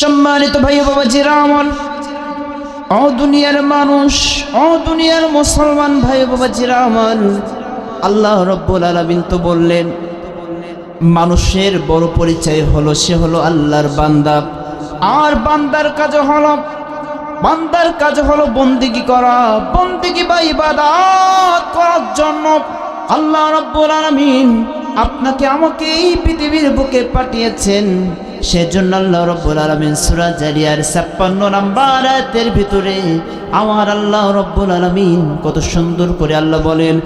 সম্মানিত ভাই বাবা জিরামন ও দুনিয়ার মানুষ, ও দুনিয়ার মুসলমান ভাই বাবা জিরামন আল্লাহ রব্বুল আলমিন তো বললেন, মানুষের বড় পরিচয় হলো, সে হলো আল্লাহর বান্দা। আর বান্দার কাজ হলো, বান্দার কাজ হলো বন্দিগি করা, বন্দিগি বা ইবাদত করার জন্য আল্লাহ রব্বুল আলামিন আপনাকে আমাকে এই পৃথিবীর বুকে পাঠিয়েছেন। সেজন্য আল্লাহ রব্বুল আলামিন সূরা জারিয়ার 56 নাম্বার আয়াতের ভিতরে আমার আল্লাহ রব্বুল আলমিন কত সুন্দর করে আল্লাহ বলেন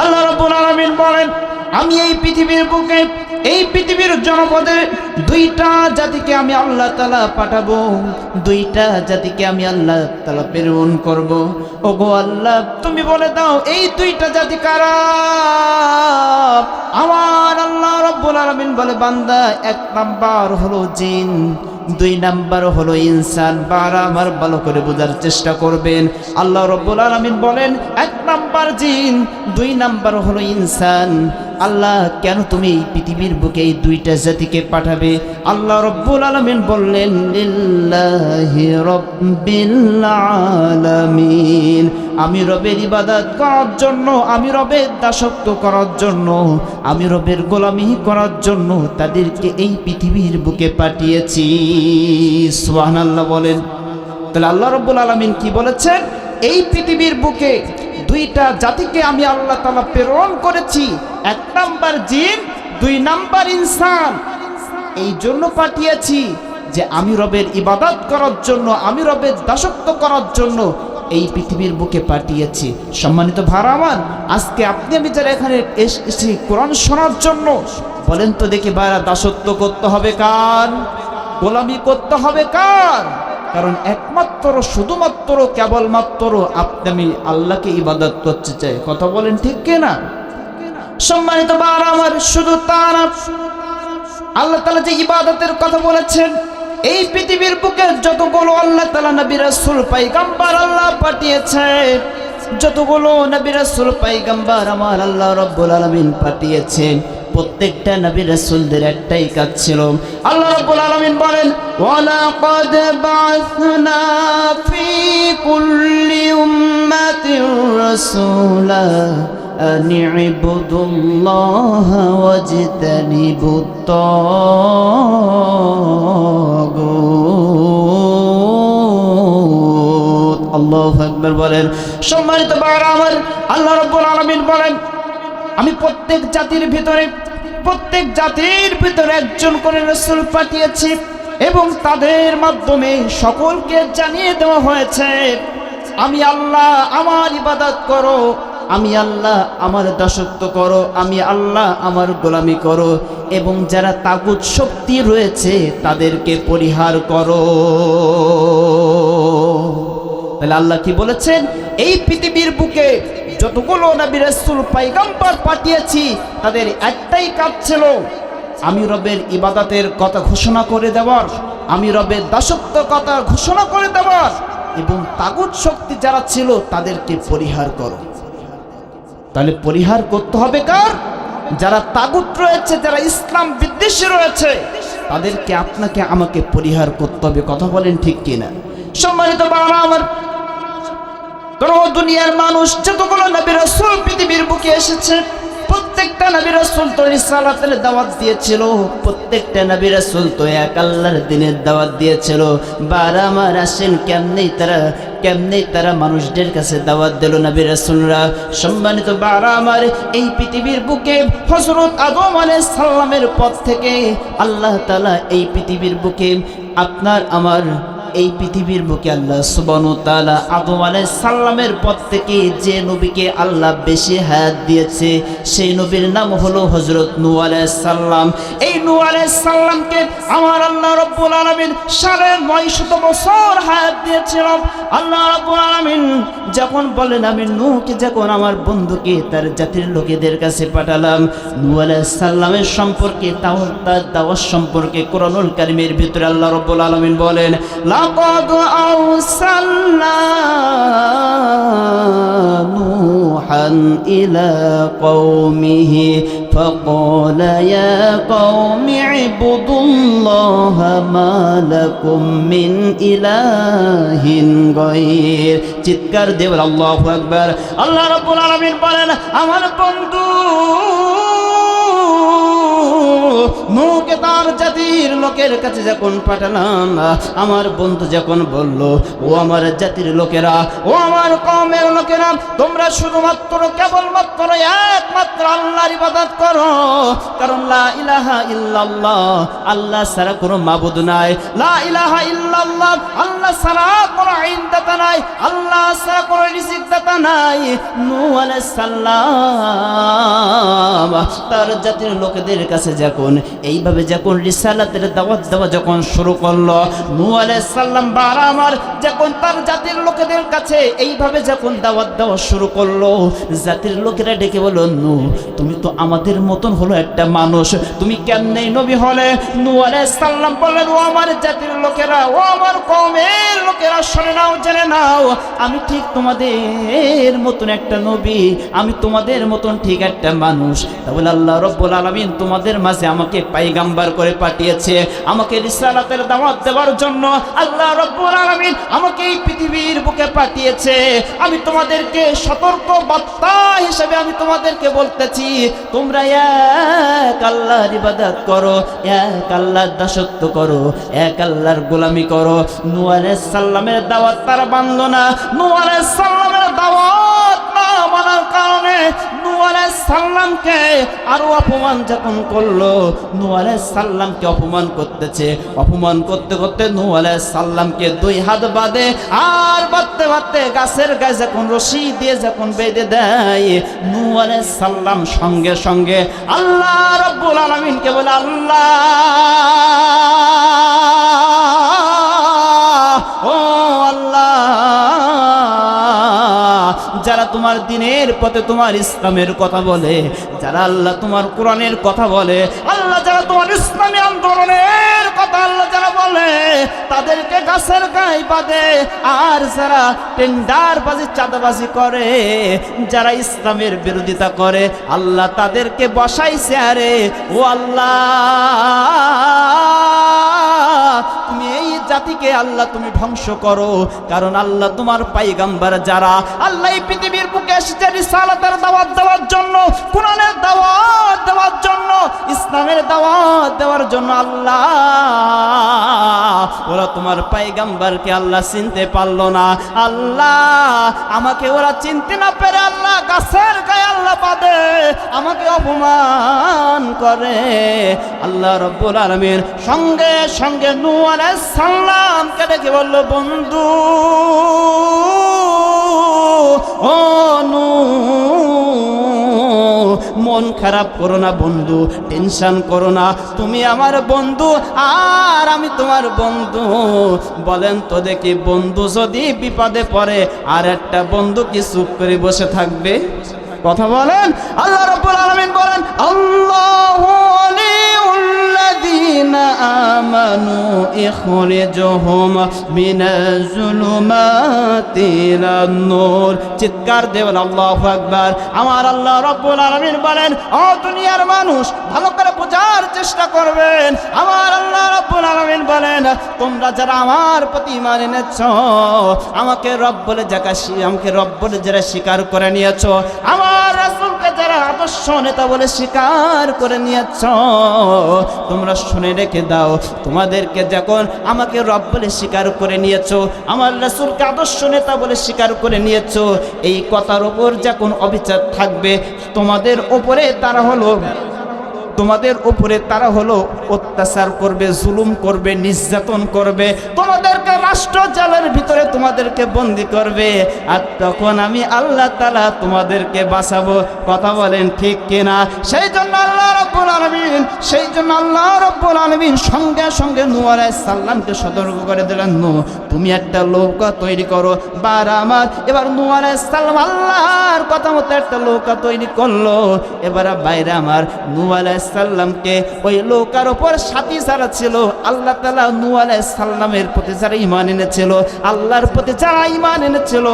আল্লাহ রব্বুল আলামিন বলেন, আমি এই পৃথিবীর বুকে এই পৃথিবীর জনপদে দুইটা জাতিকে আমি আল্লাহ তালা পাঠাবো, দুইটা জাতিকে আমি আল্লাহ তালা প্রেরণ করব। ও গো আল্লাহ, তুমি বলে দাও, এই দুইটা জাতি কারা? আমার আল্লাহ রব্বুল আলামিন বলে, বান্দা, এক নাম্বার হলো জিন, দুই নাম্বার হলো ইনসান। বারা আমার ভালো করে বোঝার চেষ্টা করবেন। আল্লাহ রব্বুল আলামিন বলেন, এক নাম্বার জিন, দুই নাম্বার হলো ইনসান। আল্লাহ, কেন তুমি এই পৃথিবীর বুকে এই দুইটা জাতিকে পাঠাবে? আল্লাহ রব্বুল আলামিন বললেন আলামিন। আমি রবের ইবাদত করার জন্য, আমি রবের দাসত্ব করার জন্য, আমি রবের গোলামি করার জন্য তাদেরকে এই পৃথিবীর বুকে পাঠিয়েছি। সোহান আল্লাহ বলেন। তাহলে আল্লাহ রব্বুল আলামিন কি বলেছেন? এই পৃথিবীর বুকে দুইটা জাতিকে আমি আল্লাহ তাআলা প্রেরণ করেছি। এক নাম্বার জিন, দুই নাম্বার ইনসান। এই জন্য পাঠিয়েছি যে আমি রবের ইবাদত করার জন্য, আমি রবের দাসত্ব করার জন্য এই পৃথিবীর বুকে পাঠিয়েছি। সম্মানিত আমার, আজকে আপনি আমি যারা এখানে এসেছি কোরআন শোনার জন্য, বলেন তো দেখি ভাইরা, দাসত্ব করতে হবে কার? গোলামি করতে হবে কার? কারণ একমাত্র, শুধুমাত্র, কেবলমাত্র আপনি আমি আল্লাহকে ইবাদত করতে চাই। কথা বলেন ঠিক কিনা? সম্মানিত বার আমার, শুধু তার আল্লাহ তালা যে ইবাদতের কথা বলেছেন, এই পৃথিবীর বুকে যতগুলো আল্লাহ তালা নবী রাসূল, পাইগাম্বার আল্লাহ পাঠিয়েছে যতগুলো নবী রাসূল, পাইগাম্বার আমার আল্লাহ রব্বুল আলামিন পাঠিয়েছেন প্রত্যেকটা নবী রাসূলদের একটাই কাজ ছিল আল্লাহ রাব্বুল আলামিন বলেন ওয়ালাকাদ বা'থনা ফি কুল্লি উম্মাতির রাসূলা أن اعبدوا الله واجتنبوا الطاغوت আল্লাহু আকবার বলেন সম্মানিত বাবা আমার আল্লাহ রাব্বুল আলামিন বলেন আমি প্রত্যেক জাতির ভিতরে, প্রত্যেক জাতির ভিতরে একজন করে রসুল পাঠিয়েছি এবং তাদের মাধ্যমে সকলকে জানিয়ে দেওয়া হয়েছে, আমি আল্লাহ আমার ইবাদত করো, আমি আল্লাহ আমার দাসত্ব করো, আমি আল্লাহ আমার গোলামি করো এবং যারা তাগুত শক্তি রয়েছে তাদেরকে পরিহার করো। তাহলে আল্লাহ কি বলেছেন? এই পৃথিবীর বুকে যতগুলো নবী রাসূল পাইগাম্বার পাঠিয়েছি, তাদের একটাই কাজ ছিল আমি রবের ইবাদতের কথা ঘোষণা করে দেওয়ার, আমি রবের দাসত্ব কথা ঘোষণা করে দেওয়ার এবং তাগুত শক্তি যারা ছিল তাদেরকে পরিহার করো। তাহলে পরিহার করতে হবে কার? যারা তাগুত রয়েছে, যারা ইসলাম বিদ্বেষী রয়েছে, তাদেরকে আপনাকে আমাকে পরিহার করতে হবে, কথা বলেন ঠিক কিনা? সম্মানিত বাবা আমার দুনিয়ার মানুষ যতগুলো নবী রাসূল পৃথিবীর বুকে এসেছে, প্রত্যেকটা নবী রাসূল তো রিসালাতের দাওয়াত দিয়েছিল, প্রত্যেকটা নবী রাসূল তো এক আল্লাহর দিনের দাওয়াত দিয়েছিল। বার আমার আসেন, কেমনেই তারা কেমনেই তারা মানুষদের কাছে দাওয়াত দিল নবী রাসূলরা। সম্মানিত বার আমার, এই পৃথিবীর বুকে হযরত আদম আলাইহিস সালামের পথ থেকে আল্লাহ তাআলা এই পৃথিবীর বুকে আপনার, আমার এই পৃথিবীর বুকে আল্লাহ সুবানু তালা আদম আলাই সাল্লামের পর থেকে যে নবীকে আল্লাহ বেশি হায়াত দিয়েছে, সেই নবীর নাম হলো হজরত নু আলাই সাল্লাম এই নু আলাই সাল্লামকে আমার আল্লাহ রব্বুল আলমিন সাড়ে নয় শত বছর হায়াত দিয়েছিলাম। আল্লাহ রব্বুল আলমিন যখন বলেন আমি নূকে যখন আমার বন্ধুকে তার জাতির লোকেদের কাছে পাঠালাম নু আলাই সাল্লামের সম্পর্কে, তাও তার দাওয়াত সম্পর্কে কোরআনুল কারিমের ভিতরে আল্লাহ রব্বুল আলমিন বলেন লাকাদ আরসালনা نوحا إلى قومه فقال يا قوم اعبدوا الله ما لكم من إله غير চিৎকার দেবেন আল্লাহ আকবার আল্লাহ রাব্বুল আলামিন বলেন আমার বন্ধু নৌকে তার জাতির লোকের কাছে যখন পাঠালাম, আমার বন্ধু যখন বলল, ও আমার জাতির লোকেরা, ও আমার কমের লোকেরা, তোমরা শুধুমাত্র কেবলমাত্র একমাত্র আল্লাহর ইবাদত করো। কারণ লা ইলাহা ইল্লাল্লাহ, আল্লাহ ছাড়া কোনো মাবুদ নাই। লা ইলাহা ইল্লাল্লাহ, আল্লাহ ছাড়া কোনো আইনদাতা নাই। আল্লাহ ছাড়া কোনো রিজিকদাতা নাই। নূহ আলাইহিস সালাম, তার জাতির লোকেদের কাছে যখন এইভাবে যখন রিসালাতের দাওয়াত দেওয়া যখন শুরু করল, নূহ আলাইহিস সালাম বার আমার যখন তার জাতির লোকেদের কাছে এইভাবে যখন দাওয়াত দেওয়া শুরু করল, জাতির লোকেরা ডেকে বলল, নূহ, তুমি তো আমাদের মতন হলো একটা মানুষ, তুমি কেমনে নবী হলে? নূহ আলাইহিস সালাম বললেন, ও আমার জাতির লোকেরা, ও আমার কওমের লোকেরা, শুনে নাও, জেনে নাও, আমি ঠিক তোমাদের মতন একটা নবী, আমি তোমাদের মতন ঠিক একটা মানুষ। তাহলে আল্লাহ রব্বুল আলামিন তোমাদের মাঝে আমাকে পাইগাম্বার করে পাঠিয়েছে, আমাকে রিসালাতের দাওয়াত দেওয়ার জন্য আল্লাহ রব্বুল আলামিন আমাকে এই পৃথিবীর বুকে পাঠিয়েছে। আমি তোমাদেরকে সতর্ক বার্তা হিসেবে আমি তোমাদেরকে বলতেছি, তোমরা এক আল্লাহর ইবাদত করো, এক আল্লাহর দাসত্ব করো, এক আল্লাহর গোলামি করো। আলাইহিস সালামের দাওয়াত তারা বান্ধ না আলাইহিস সালামের দাওয়াত না মানার কারণে সালামকে আরও অপমান যখন করল আলাইহিস সালামকে অপমান করতেছে। অপমান করতে করতে সালামকে দুই হাত বাঁধে, আর বাঁধতে বাঁধতে গাছের গায়ে যখন রশি দিয়ে যখন বেঁধে দেয় আলাইহিস সালাম সঙ্গে সঙ্গে আল্লাহ রব্বুল আলামিনকে বলে, আল্লাহ যারা তোমার দিনের পথে তোমার ইসলামের কথা বলে, যারা আল্লাহ তোমার কোরআনের কথা বলে, আল্লাহ যারা তোমার ইসলামী আন্দোলনের কথা আল্লাহ যারা বলে, তাদেরকে গাছের গায়ে বাঁধে। আর যারা টেন্ডার বাজি চাঁদাবাজি করে, যারা ইসলামের বিরোধিতা করে, আল্লাহ তাদেরকে বসাইছে, আরে ও আল্লাহ! জাতিকে আল্লাহ তুমি ধ্বংস করো। কারণ আল্লাহ তোমার পাইগাম্বার যারা। আল্লাহ এই পৃথিবীর বুকে এসেছে রিসালাতের দাওয়াত দেওয়ার জন্য, কোরআনের দাওয়াত দেওয়ার জন্য, ইসলামের দাওয়াত দেওয়ার জন্য আল্লাহ। ওরা তোমার পাইগাম্বারকে আল্লাহ চিনতে পারল না। আল্লাহ, আমাকে ওরা চিনতে না পেরে আল্লাহ গাছের গায়ে আল্লাহ পাদে আমাকে অপমান করে। আল্লাহ রব্বুল আলমীর সঙ্গে সঙ্গে নূ আলাইহিস সালামকে ডেকে বলল, বন্ধু, ও নূ, মন খারাপ করো না বন্ধু, টেনশন করো না। তুমি আমার বন্ধু আর আমি তোমার বন্ধু। বলেন তো দেখি, বন্ধু যদি বিপদে পড়ে, আর একটা বন্ধু কি চুপ করে বসে থাকবে? কথা বলেন? আল্লাহ রাব্বুল আলামিন বলেন, আল্লাহু আলিউল্লাযীনা আমানু ইখরিজুহুম মিনাজ-জুলুমাতি ইলান-নূর চিৎকার দেবেন, আল্লাহু আকবার। আমার আল্লাহ রাব্বুল আলামিন বলেন, ও দুনিয়ার মানুষ, ভালো করে বোঝার চেষ্টা করবেন। আমার আল্লাহ রাব্বুল আলামিন বলেন, তোমরা যারা আমার প্রতি ইমান এনেছ, আমাকে রব বলে যাকা আমাকে রব বলে যারা স্বীকার করে নিয়েছ। আমার আদর্শ নেতা বলে স্বীকার করে নিয়েছ। তোমরা শুনে রেখে দাও, তোমাদেরকে যখন আমাকে রব বলে স্বীকার করে নিয়েছ, আমার রাসূলকে আদর্শ নেতা বলে স্বীকার করে নিয়েছ, এই কথার ওপর যখন অবিচার থাকবে, তোমাদের ওপরে তারা হলো, তোমাদের উপরে তারা হলো অত্যাচার করবে, জুলুম করবে, নির্যাতন করবে। তোমাদেরকে রাষ্ট্র জালের ভিতরে তোমাদেরকে বন্দি করবে। আর তখন আমি আল্লাহ তালা তোমাদেরকে বাঁচাবো। কথা বলেন ঠিক কিনা? সেই জন্য রাব্বুল আলমিন, সেই জন্য আল্লাহ রব্বুল আলমিন সঙ্গে সঙ্গে নু সাল্লামকে সতর্ক করে দিলেন নু তুমি একটা নৌকা তৈরি করো। বার আমার, এবার নু সাল্লাম আল্লাহর কথা মতো একটা নৌকা তৈরি করল। এবার বাইরে আমার নু সাল্লামকে ওই নৌকার ওপর সাথী যারা ছিল, আল্লাহ তালা নু সাল্লামের প্রতি যারা ইমান এনেছিল, আল্লাহর প্রতি যারা ইমান এনেছিল,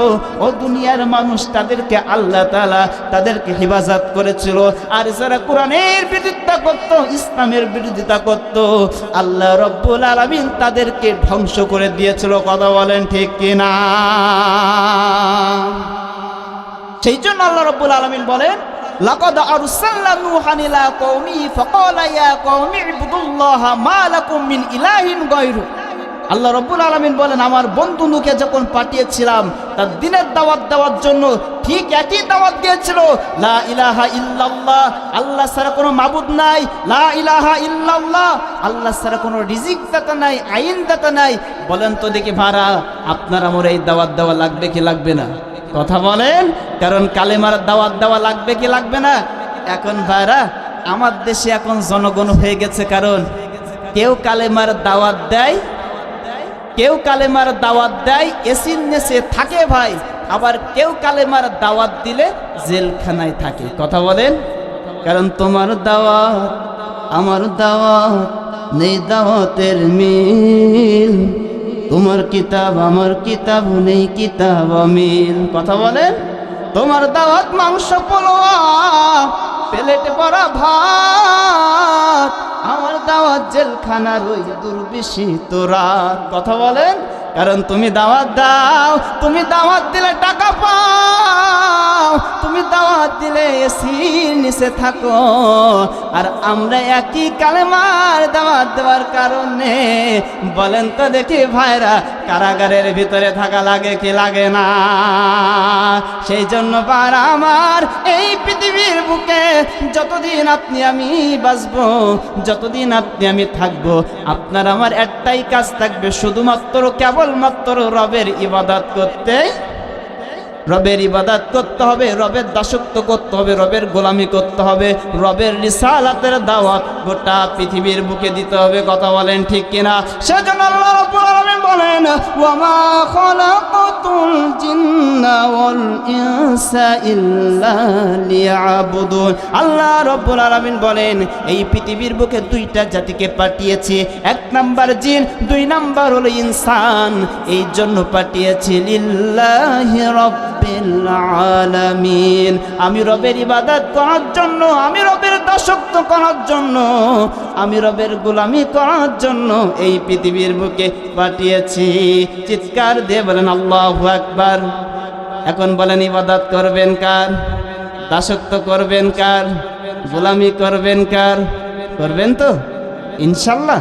ও দুনিয়ার মানুষ তাদেরকে আল্লাহ তালা তাদেরকে হেফাজত করেছিল। আর যারা কোরআনের বিরোধিতা করত ইসলামের বিরোধিতা করত আল্লাহ রব্বুল আলমিন তাদেরকে ধ্বংস করে দিয়েছিল কথা বলেন ঠিক কিনা সেই জন্য আল্লাহ রব্বুল আলমিন বলেন لقد أرسلنا نوحا إلى قومه فقال يا قوم اعبدوا الله ما لكم من إله غيره আল্লাহ রব্বুল আলমিন বলেন, আমার বন্ধু নুকে যখন পাঠিয়েছিলাম, তার দিনের দাওয়াত দেওয়ার জন্য ঠিক একই দাওয়াত দিয়েছিল। লা ইলাহা ইল্লাল্লাহ, আল্লাহ ছাড়া কোনো মাবুদ নাই। লা ইলাহা ইল্লাল্লাহ, আল্লাহ ছাড়া কোনো রিজিক দাতা নাই, আইন দাতা নাই। বলেন তো দেখি ভাড়া, আপনার আমার এই দাওয়াত দেওয়া লাগবে কি লাগবে না? কথা বলেন, কারণ কালেমার দাওয়াত দেওয়া লাগবে কি লাগবে না? এখন ভাইরা আমার দেশে এখন জনগণ হয়ে গেছে কারণ, কেউ কালেমার দাওয়াত দেয় কেউ কালেমার দাওয়াত দেয়, এসির নেশে থাকে ভাই, আবার কেউ কালেমার দাওয়াত দিলে জেলখানায় থাকে। কথা বলেন? কারণ তোমার দাওয়াত, আমার দাওয়াত, নেই দাওয়াতের মিল। তোমার কিতাব, আমার কিতাব, নেই কিতাব মিল কথা বলেন? তোমার দাওয়াত মাংস পোলোয়া প্লেটে পড়া ভাত, আমার দাওয়াত জেলখানার ওই দুর্বিষি তোরা কথা বলেন? কারণ তুমি দাওয়াত দাও, তুমি দাওয়াত দিলে টাকা পাও। তুমি দাওয়াত দিলে এসি নিচে থাকো। আর আমরা একই কালেমার দাওয়াত দেওয়ার কারণে বলেন তো দেখি ভাইরা, কারাগারের ভিতরে থাকা লাগে কি লাগে না? সেই জন্য বার আমার এই পৃথিবীর বুকে যতদিন আপনি আমি বাঁচবো, যতদিন আপনি আমি থাকব, আপনার আমার একটাই কাজ থাকবে শুধুমাত্র, কেবলমাত্র রবের ইবাদত করতে রবের ইবাদত করতে হবে, রবের দাসত্ব করতে হবে, রবের গোলামি করতে হবে, রবের রিসালাতের দাওয়াত গোটা পৃথিবীর বুকে দিতে হবে, কথা বলেন ঠিক কিনা? সেজন্য আল্লাহ রাব্বুল আলামিন বলেন, ওয়ামা খালাকাতুল জিন্না ওয়াল ইনসা ইল্লা লিয়াবুদুন। আল্লাহ রাব্বুল আলামিন বলেন, এই পৃথিবীর বুকে দুইটা জাতিকে পাঠিয়েছি, এক নাম্বার জিন, দুই নাম্বার হলো ইনসান। এই জন্য পাঠিয়েছি লিল্লাহি আমি রবের ইবাদত করার জন্য, আমি রবের দাসত্ব করার জন্য, আমি রবের গোলামি করার জন্য এই পৃথিবীর বুকে পাঠিয়েছি। চিৎকার দিয়ে বলেন, আল্লাহু আকবার। এখন বলেন, ইবাদত করবেন কার? দাসত্ব করবেন কার? গোলামি করবেন কার? করবেন তো? ইনশাল্লাহ।